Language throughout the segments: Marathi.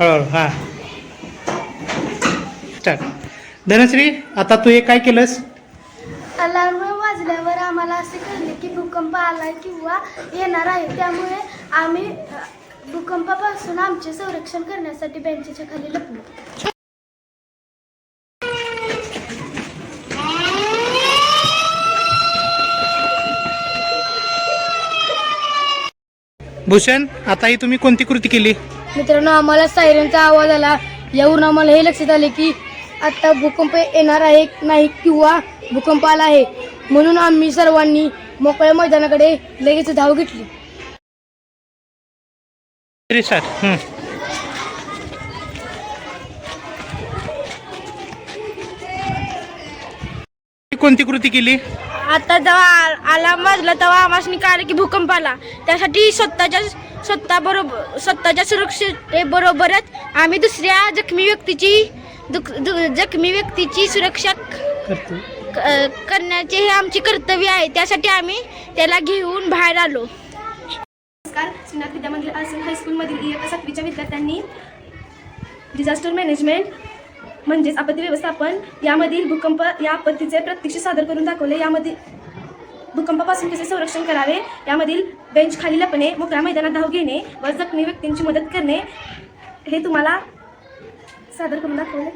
हळूहळू हां. स्टार्ट धनश्री आता तू हे काय केलंस? अलार्म वाजल्यावर आम्हाला असे कळले की भूकंप आला किंवा येणार आहे. त्यामुळे आम्ही भूकंपापासून आमचे संरक्षण करण्यासाठी बेंचच्या खाली लपलो. भूषण आता ही तुम्ही कोणती कृती केली? मित्रांनो आम्हाला सायरनचा आवाज आला. यावरून आम्हाला हे लक्षात आले की आता भूकंप येणार आहे नाही किंवा भूकंप आला आहे. म्हणून आम्ही सर्वांनी मोकळ्या मैदानाकडे लगेच धाव घेतली. हं. कोणती कृती केली? आता जेव्हा आला वाजला तेव्हा आम्हाला कळलं की भूकंप आला. त्यासाठी स्वतःच्या स्वतः बरोबर स्वतःच्या सुरक्षेबरोबरच आम्ही दुसऱ्या जखमी व्यक्तीची दुख दु- जखमी व्यक्तीची सुरक्षा करण्याचे हे आमचे कर्तव्य आहे. त्यासाठी आम्ही त्याला घेऊन बाहेर आलो. नमस्कार. श्रीनाथ विद्यामंदिर आसन हायस्कूलमधील इयत्ता सातवीच्या विद्यार्थ्यांनी डिझास्टर मॅनेजमेंट म्हणजेच आपत्ती व्यवस्थापन यामधील भूकंप या आपत्तीचे प्रत्यक्ष सादर करून दाखवले. यामध्ये भूकंपापासून कसे संरक्षण करावे? यामधील बेंच खाली लपणे मोकळ्या मैदानात धाव घेणे व जखमी व्यक्तींची मदत करणे हे तुम्हाला सादर करून दाखवले.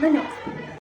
धन्यवाद.